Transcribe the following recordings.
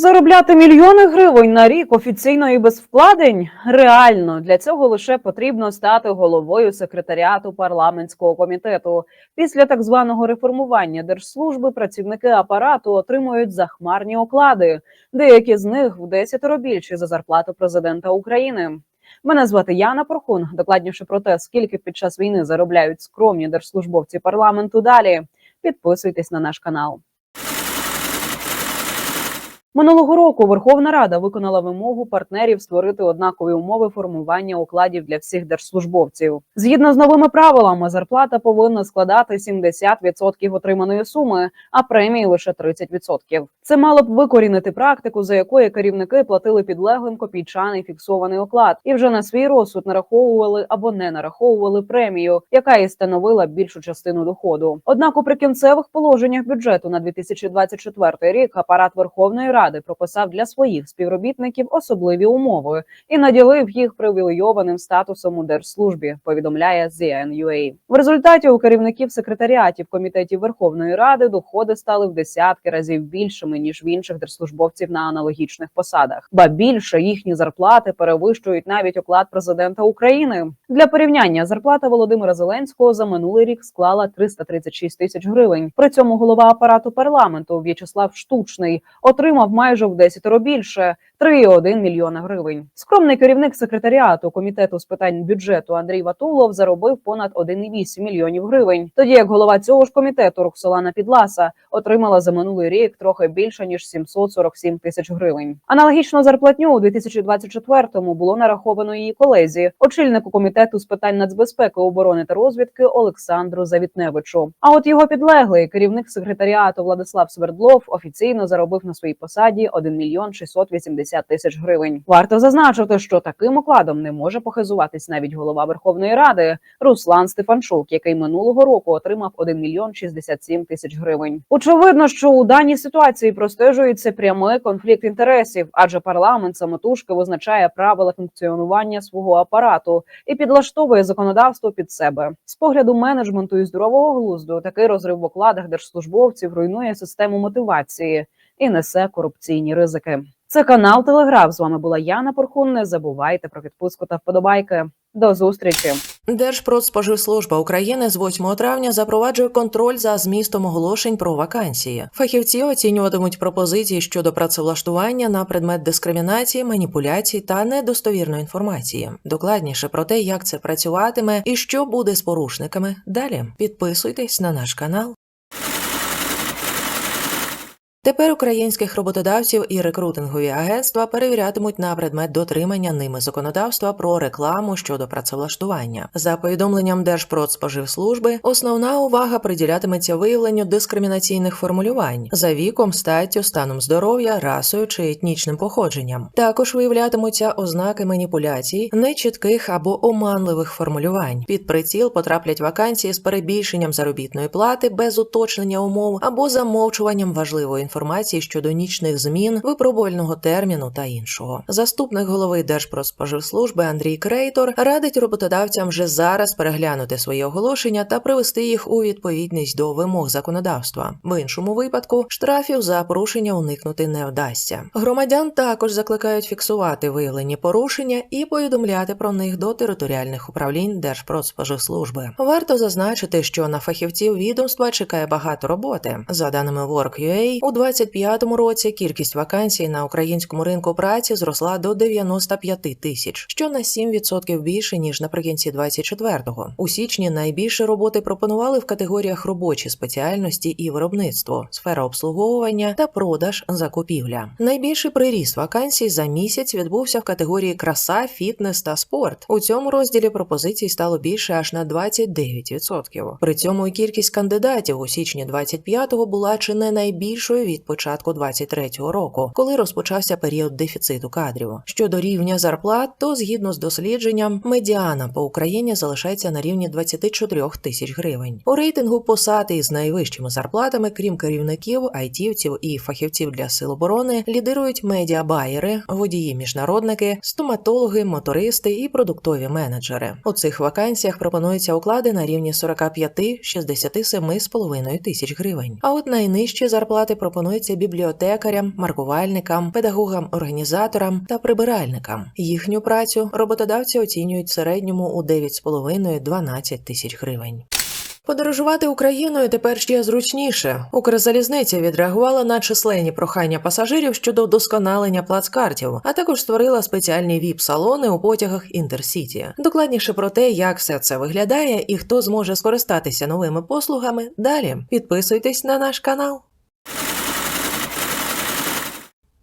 Заробляти мільйони гривень на рік офіційно і без вкладень реально для цього лише потрібно стати головою секретаріату парламентського комітету. Після так званого реформування держслужби працівники апарату отримують захмарні оклади. Деякі з них в десятеро більші за зарплату президента України. Мене звати Яна Порхун. Докладніше про те, скільки під час війни заробляють скромні держслужбовці парламенту. Далі підписуйтесь на наш канал. Минулого року Верховна Рада виконала вимогу партнерів створити однакові умови формування окладів для всіх держслужбовців. Згідно з новими правилами, зарплата повинна складати 70% отриманої суми, а премії лише 30%. Це мало б викорінити практику, за якою керівники платили підлеглим копійчаний фіксований оклад, і вже на свій розсуд нараховували або не нараховували премію, яка і становила більшу частину доходу. Однак у прикінцевих положеннях бюджету на 2024 рік апарат Верховної Ради прописав для своїх співробітників особливі умови і наділив їх привілейованим статусом у держслужбі. Повідомляє ZNUA. В результаті у керівників секретаріатів комітетів Верховної Ради доходи стали в десятки разів більшими ніж в інших держслужбовців на аналогічних посадах. Ба більше їхні зарплати перевищують навіть оклад президента України. Для порівняння зарплата Володимира Зеленського за минулий рік склала 336 тисяч гривень. При цьому голова апарату парламенту В'ячеслав Штучний отримав майже в десятеро більше 3,1 мільйона гривень. Скромний керівник секретаріату комітету з питань бюджету Андрій Ватулов заробив понад 1,8 мільйонів гривень. Тоді як голова цього ж комітету Роксолана Підласа отримала за минулий рік трохи більше ніж 747 тисяч гривень. Аналогічну зарплатню у 2024-му було нараховано її колезі, очільнику комітету з питань нацбезпеки, оборони та розвідки Олександру Завітневичу. А от його підлеглий керівник секретаріату Владислав Свердлов офіційно заробив на своїй посаді 1 мільйон 680 тисяч гривень. Варто зазначити, що таким окладом не може похизуватись навіть голова Верховної Ради Руслан Стефанчук, який минулого року отримав 1 мільйон 67 тисяч гривень. Очевидно, що у даній ситуації простежується прямий конфлікт інтересів, адже парламент самотужки визначає правила функціонування свого апарату і підлаштовує законодавство під себе. З погляду менеджменту і здорового глузду такий розрив в окладах держслужбовців руйнує систему мотивації і несе корупційні ризики. Це канал Телеграф. З вами була Яна Порхун. Не забувайте про підписку та вподобайки. До зустрічі. Держпродспоживслужба України з 8 травня запроваджує контроль за змістом оголошень про вакансії. Фахівці оцінюватимуть пропозиції щодо працевлаштування на предмет дискримінації, маніпуляцій та недостовірної інформації. Докладніше про те, як це працюватиме і що буде з порушниками. Далі підписуйтесь на наш канал. Тепер українських роботодавців і рекрутингові агентства перевірятимуть на предмет дотримання ними законодавства про рекламу щодо працевлаштування. За повідомленням Держпродспоживслужби, основна увага приділятиметься виявленню дискримінаційних формулювань за віком, статтю, станом здоров'я, расою чи етнічним походженням. Також виявлятимуться ознаки маніпуляцій, нечітких або оманливих формулювань. Під приціл потраплять вакансії з перебільшенням заробітної плати без уточнення умов або замовчуванням важливої інформації щодо нічних змін, випробувального терміну та іншого. Заступник голови Держпродспоживслужби Андрій Крейтор радить роботодавцям вже зараз переглянути свої оголошення та привести їх у відповідність до вимог законодавства. В іншому випадку штрафів за порушення уникнути не вдасться. Громадян також закликають фіксувати виявлені порушення і повідомляти про них до територіальних управлінь Держпродспоживслужби. Варто зазначити, що на фахівців відомства чекає багато роботи. За даними Work.ua, у 2025 році кількість вакансій на українському ринку праці зросла до 95 тисяч, що на 7% більше ніж наприкінці 24-го. У січні найбільше роботи пропонували в категоріях робочі спеціальності і виробництво, сфера обслуговування та продаж закупівля. Найбільший приріст вакансій за місяць відбувся в категорії краса, фітнес та спорт. У цьому розділі пропозицій стало більше аж на 29%. При цьому кількість кандидатів у січні 25-го була чи не найбільшою від початку 23-го року, коли розпочався період дефіциту кадрів. Щодо рівня зарплат, то згідно з дослідженням, медіана по Україні залишається на рівні 24 тисяч гривень. У рейтингу посад із найвищими зарплатами, крім керівників, айтівців і фахівців для сил оборони, лідирують медіабаєри, водії-міжнародники, стоматологи, мотористи і продуктові менеджери. У цих вакансіях пропонуються уклади на рівні 45-67,5 тисяч гривень. А от найнижчі зарплати пропонують пропонується бібліотекарям, маркувальникам, педагогам-організаторам та прибиральникам. Їхню працю роботодавці оцінюють в середньому у 9,5-12 тисяч гривень. Подорожувати Україною тепер ще зручніше. Укрзалізниця відреагувала на численні прохання пасажирів щодо вдосконалення плацкартів, а також створила спеціальні віп-салони у потягах Інтерсіті. Докладніше про те, як все це виглядає і хто зможе скористатися новими послугами. Далі підписуйтесь на наш канал.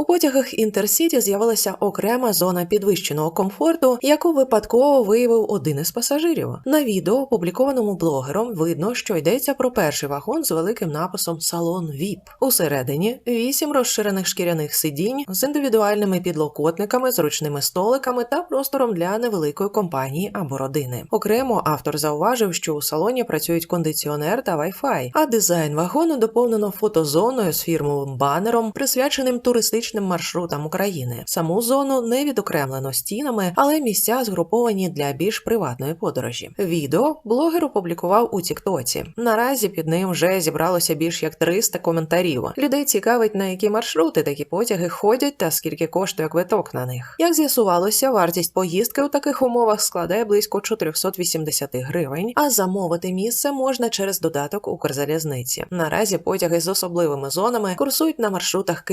У потягах Інтерсіті з'явилася окрема зона підвищеного комфорту, яку випадково виявив один із пасажирів. На відео, опублікованому блогером, видно, що йдеться про перший вагон з великим написом Салон ВІП. Усередині вісім розширених шкіряних сидінь з індивідуальними підлокотниками, зручними столиками та простором для невеликої компанії або родини. Окремо автор зауважив, що у салоні працюють кондиціонер та Wi-Fi, а дизайн вагону доповнено фотозоною з фірмовим банером, присвяченим туристичним маршрутам України. Саму зону не відокремлено стінами, але місця згруповані для більш приватної подорожі. Відео блогер опублікував у Тіктоці. Наразі під ним вже зібралося більш як 300 коментарів. Людей цікавить, на які маршрути такі потяги ходять та скільки коштує квиток на них. Як з'ясувалося, вартість поїздки у таких умовах складає близько 480 гривень, а замовити місце можна через додаток Укрзалізниці. Наразі потяги з особливими зонами курсують на маршрутах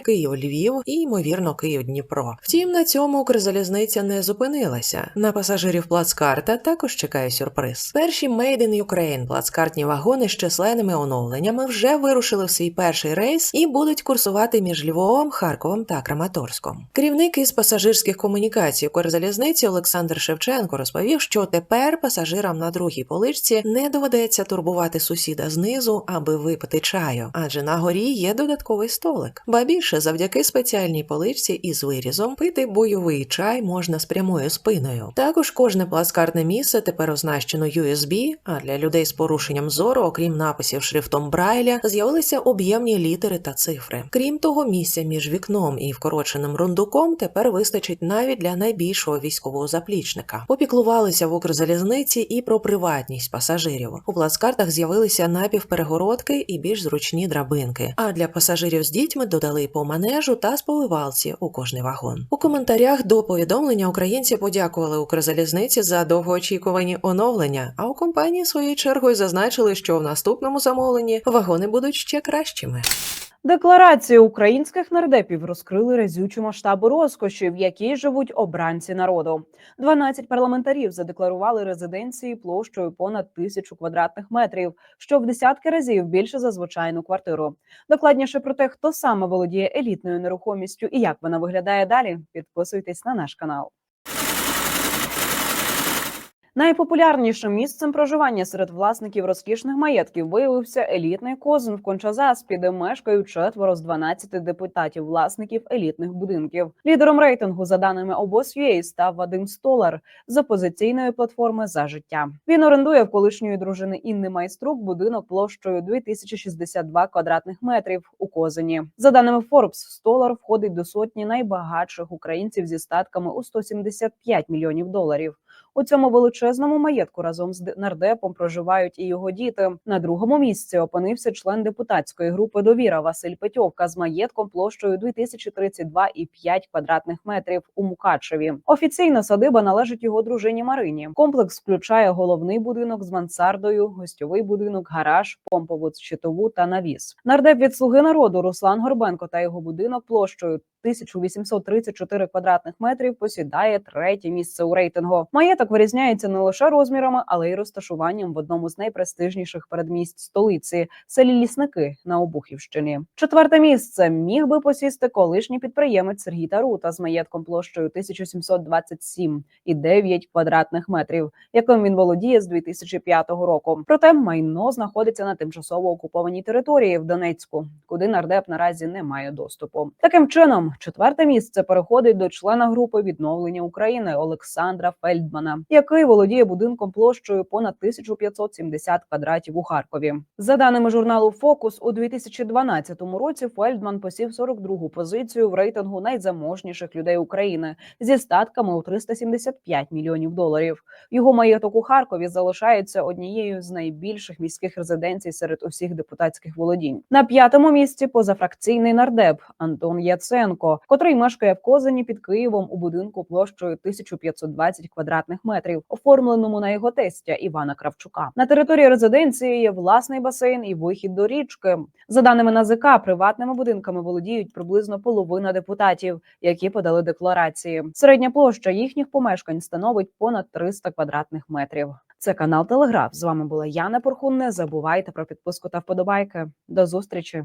Київ-Тернопіль, Київ-Львів і ймовірно Київ-Дніпро. Втім, на цьому Укрзалізниця не зупинилася. На пасажирів плацкарта також чекає сюрприз. Перші Made in Ukraine плацкартні вагони з численними оновленнями вже вирушили в свій перший рейс і будуть курсувати між Львовом, Харковом та Краматорськом. Керівник із пасажирських комунікацій Укрзалізниці Олександр Шевченко розповів, що тепер пасажирам на другій поличці не доведеться турбувати сусіда знизу, аби випити чаю, адже на горі є додатковий столик. Ба більше, завдяки спеціальній поличці із вирізом, пити бойовий чай можна з прямою спиною. Також кожне плацкартне місце тепер означено USB, а для людей з порушенням зору, окрім написів шрифтом Брайля, з'явилися об'ємні літери та цифри. Крім того, місця між вікном і вкороченим рундуком тепер вистачить навіть для найбільшого військового заплічника. Попіклувалися в Укрзалізниці і про приватність пасажирів. У плацкартах з'явилися напівперегородки і більш зручні драбинки. А для пасажирів з дітьми додали по манежу та сповивалці у кожний вагон. У коментарях до повідомлення українці подякували Укрзалізниці за довгоочікувані оновлення. А у компанії своєю чергою зазначили, що в наступному замовленні вагони будуть ще кращими. Декларацію українських нардепів розкрили разючі масштаби розкоші, в якій живуть обранці народу. 12 парламентарів задекларували резиденції площею понад тисячу квадратних метрів, що в десятки разів більше за звичайну квартиру. Докладніше про те, хто саме володіє елітною нерухомістю і як вона виглядає далі. Підписуйтесь на наш канал. Найпопулярнішим місцем проживання серед власників розкішних маєтків виявився елітний козин в Кончазаспі, де мешкають четверо з 12 депутатів власників елітних будинків. Лідером рейтингу, за даними обоз.ua, став Вадим Столар з опозиційної платформи за життя. Він орендує в колишньої дружини Інни Майструк будинок площею 2062 квадратних метрів у Козині. За даними Forbes, Столар входить до сотні найбагатших українців зі статками у 175 мільйонів доларів. У цьому величезному маєтку разом з нардепом проживають і його діти. На другому місці опинився член депутатської групи Довіра Василь Петьовка з маєтком площею 2032,5 квадратних метрів у Мукачеві. Офіційно садиба належить його дружині Марині. Комплекс включає головний будинок з мансардою, гостьовий будинок, гараж, помпову щитову та навіс. Нардеп від слуги народу Руслан Горбенко та його будинок площею 1834 квадратних метрів посідає третє місце у рейтингу. Маєток вирізняється не лише розмірами, але й розташуванням в одному з найпрестижніших передмість столиці селі Лісники на Обухівщині. Четверте місце міг би посісти колишній підприємець Сергій Тарута з маєтком площею 1727,9 квадратних метрів, яким він володіє з 2005 року. Проте майно знаходиться на тимчасово окупованій території в Донецьку, куди нардеп наразі не має доступу. Таким чином Четверте місце переходить до члена групи відновлення України Олександра Фельдмана, який володіє будинком площею понад 1570 квадратів у Харкові. За даними журналу Фокус, у 2012 році Фельдман посів 42-гу позицію в рейтингу найзаможніших людей України зі статками у 375 мільйонів доларів. Його маєток у Харкові залишається однією з найбільших міських резиденцій серед усіх депутатських володінь. На п'ятому місці позафракційний нардеп Антон Яценко, котрий мешкає в Козині під Києвом у будинку площею 1520 квадратних метрів, оформленому на його тестя Івана Кравчука. На території резиденції є власний басейн і вихід до річки. За даними НАЗК, приватними будинками володіють приблизно половина депутатів, які подали декларації. Середня площа їхніх помешкань становить понад 300 квадратних метрів. Це канал Телеграф. З вами була Яна Порхун. Не забувайте про підписку та вподобайки. До зустрічі.